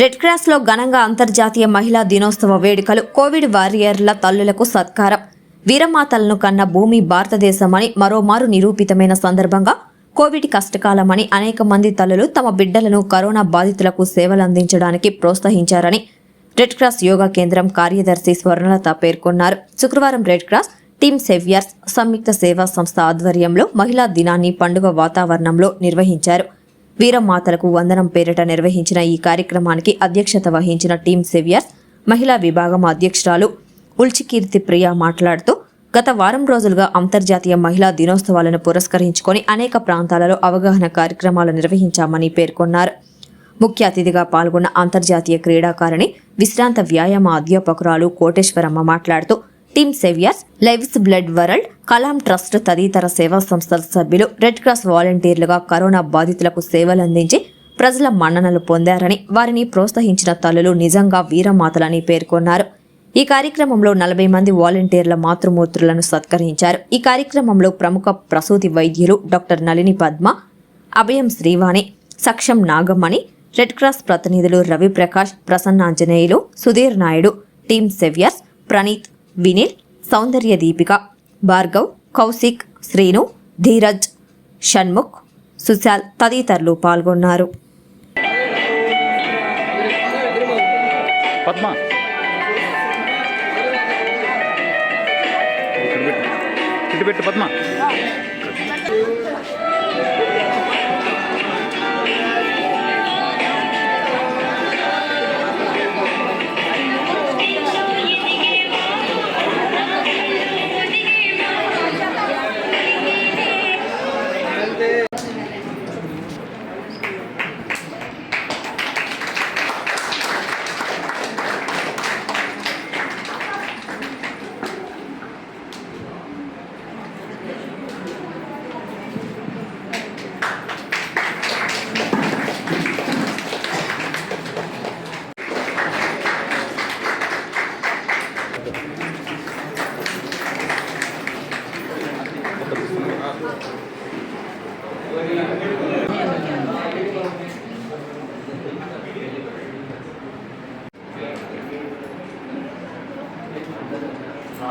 Red క్రాస్లో ఘనంగా అంతర్జాతీయ మహిళా దినోత్సవ వేడుకలు కోవిడ్ వారియర్ల తల్లులకు సత్కారం. వీరమాతలను కన్న భూమి భారతదేశమని మరోమారు నిరూపితమైన సందర్భంగా కోవిడ్ కష్టకాలమని అనేక మంది తల్లులు తమ బిడ్డలను కరోనా బాధితులకు సేవలందించడానికి ప్రోత్సహించారని రెడ్ క్రాస్ యోగా కేంద్రం కార్యదర్శి స్వర్ణలత పేర్కొన్నారు. శుక్రవారం రెడ్ క్రాస్ టీమ్ సెవియర్స్ సంయుక్త సేవా సంస్థ ఆధ్వర్యంలో మహిళా దినాన్ని పండుగ వాతావరణంలో నిర్వహించారు. వీరమాతలకు వందనం పేరిట నిర్వహించిన ఈ కార్యక్రమానికి అధ్యక్షత వహించిన టీమ్ సెవియర్స్ మహిళా విభాగం అధ్యక్షురాలు ఉల్చికీర్తి ప్రియ మాట్లాడుతూ గత వారం రోజులుగా అంతర్జాతీయ మహిళా దినోత్సవాలను పురస్కరించుకొని అనేక ప్రాంతాలలో అవగాహన కార్యక్రమాలు నిర్వహించామని పేర్కొన్నారు. ముఖ్య అతిథిగా పాల్గొన్న అంతర్జాతీయ క్రీడాకారిణి విశ్రాంత వ్యాయామ అధ్యాపకురాలు కోటేశ్వరమ్మ మాట్లాడుతూ team saviours lives blood world Kalam trust తదితర సేవా సంస్థల సభ్యులు రెడ్ క్రాస్ వాలంటీర్లుగా కరోనా బాధితులకు సేవలందించి ప్రజల మన్ననలు పొందారని వారిని ప్రోత్సహించిన తల్లులు నిజంగా వీరమాతలని పేర్కొన్నారు. ఈ కార్యక్రమంలో నలభై మంది వాలంటీర్ల మాతృమూర్తులను సత్కరించారు. ఈ కార్యక్రమంలో ప్రముఖ ప్రసూతి వైద్యులు doctor Nalini Padma Abhayam Srivani Saksham Nagamani red cross ప్రతినిధులు రవిప్రకాష్ ప్రసన్నాంజనేయులు సుధీర్ నాయుడు టీమ్ సెవియర్స్ ప్రణీత్ వినిల్ సౌందర్య దీపిక భార్గవ్ కౌశిక్ శ్రీను ధీరజ్ షణ్ముఖ్ సుశాల్ తదితరులు పాల్గొన్నారు. పద్మ. ఇటు పెట్టు పద్మ.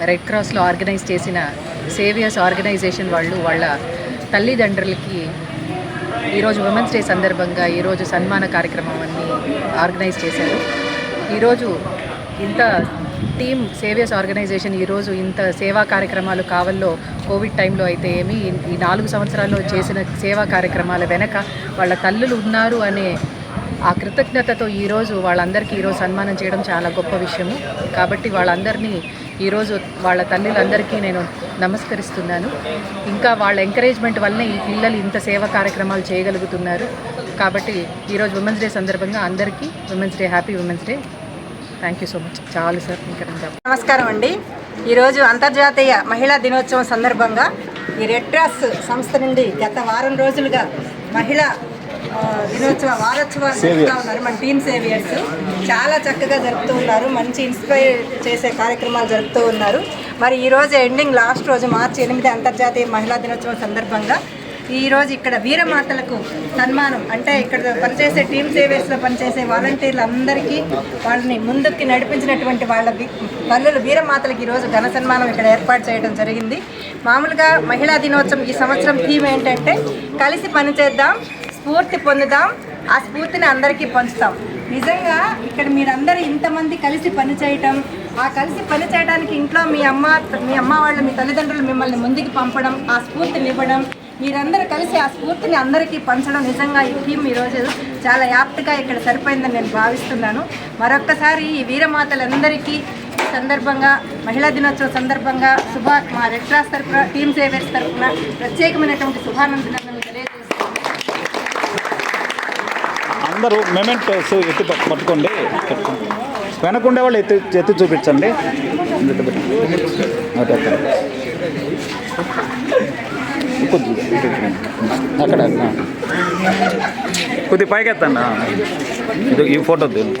రెడ్ క్రాస్లో ఆర్గనైజ్ చేసిన సేవియర్స్ ఆర్గనైజేషన్ వాళ్ళు వాళ్ళ తల్లిదండ్రులకి ఈరోజు ఉమెన్స్ డే సందర్భంగా ఈరోజు సన్మాన కార్యక్రమం అన్ని ఆర్గనైజ్ చేశారు. ఈరోజు ఇంత టీమ్ సేవియర్స్ ఆర్గనైజేషన్ ఈరోజు ఇంత సేవా కార్యక్రమాలు కావల్లో కోవిడ్ టైంలో అయితే ఏమి ఈ నాలుగు సంవత్సరాల్లో చేసిన సేవా కార్యక్రమాల వెనక వాళ్ళ తల్లులు ఉన్నారు అనే ఆ కృతజ్ఞతతో ఈరోజు వాళ్ళందరికీ ఈరోజు సన్మానం చేయడం చాలా గొప్ప విషయము. కాబట్టి వాళ్ళందరినీ ఈరోజు వాళ్ళ తల్లులందరికీ నేను నమస్కరిస్తున్నాను. ఇంకా వాళ్ళ ఎంకరేజ్మెంట్ వల్లనే ఈ పిల్లలు ఇంత సేవా కార్యక్రమాలు చేయగలుగుతున్నారు. కాబట్టి ఈరోజు ఉమెన్స్ డే సందర్భంగా అందరికీ women's day happy women's day thank you so much చాలు సార్ ఇంకా నమస్కారం అండి. ఈరోజు అంతర్జాతీయ మహిళా దినోత్సవం సందర్భంగా ఈ రెడ్ క్రాస్ సంస్థ నుండి గత వారం రోజులుగా మహిళా దినోత్సవ వారోత్సవాలు ఉన్నారు మన టీమ్ సేవియర్స్. చాలా చక్కగా జరుపుతూ ఉన్నారు మంచి ఇన్స్పైర్ చేసే కార్యక్రమాలు జరుపుతూ ఉన్నారు. మరి ఈ రోజు ఎండింగ్ లాస్ట్ రోజు మార్చి ఎనిమిది అంతర్జాతీయ మహిళా దినోత్సవం సందర్భంగా ఈ రోజు ఇక్కడ వీరమాతలకు సన్మానం. అంటే ఇక్కడ పనిచేసే టీమ్ సేవేస్లో పనిచేసే వాలంటీర్లు అందరికీ వాళ్ళని ముందుకి నడిపించినటువంటి వాళ్ళ తల్లులు వీరమాతలకు ఈరోజు ఘన సన్మానం ఇక్కడ ఏర్పాటు చేయడం జరిగింది. మామూలుగా మహిళా దినోత్సవం ఈ సంవత్సరం థీమ్ ఏంటంటే కలిసి పనిచేద్దాం స్ఫూర్తి పొందుదాం. ఆ స్ఫూర్తిని అందరికీ పంచుతాం. నిజంగా ఇక్కడ మీరందరూ ఇంతమంది కలిసి పని చేయటం ఆ కలిసి పని చేయడానికి ఇంట్లో మీ అమ్మ మీ అమ్మ వాళ్ళు మీ తల్లిదండ్రులు మిమ్మల్ని ముందుకు పంపడం ఆ స్ఫూర్తిని ఇవ్వడం మీరందరూ కలిసి ఆ స్ఫూర్తిని అందరికీ పంచడం నిజంగా ఈ థీమ్ ఈరోజు చాలా యాప్ట్గా ఇక్కడ సరిపోయిందని నేను భావిస్తున్నాను. మరొక్కసారి ఈ వీరమాతలందరికీ సందర్భంగా మహిళా దినోత్సవం సందర్భంగా శుభా మా రెడ్ క్రాస్ తరఫున టీమ్ సేవర్స్ తరఫున ప్రత్యేకమైనటువంటి శుభానందన అందరూ మెమెంటోస్ ఎత్తి పట్టుకోండి పట్టుకోండి. వెనకుండే వాళ్ళు ఎత్తి ఎత్తి చూపించండి అక్కడ కొద్ది పైకి ఎత్తాను ఇది ఈ ఫోటో తీయండి.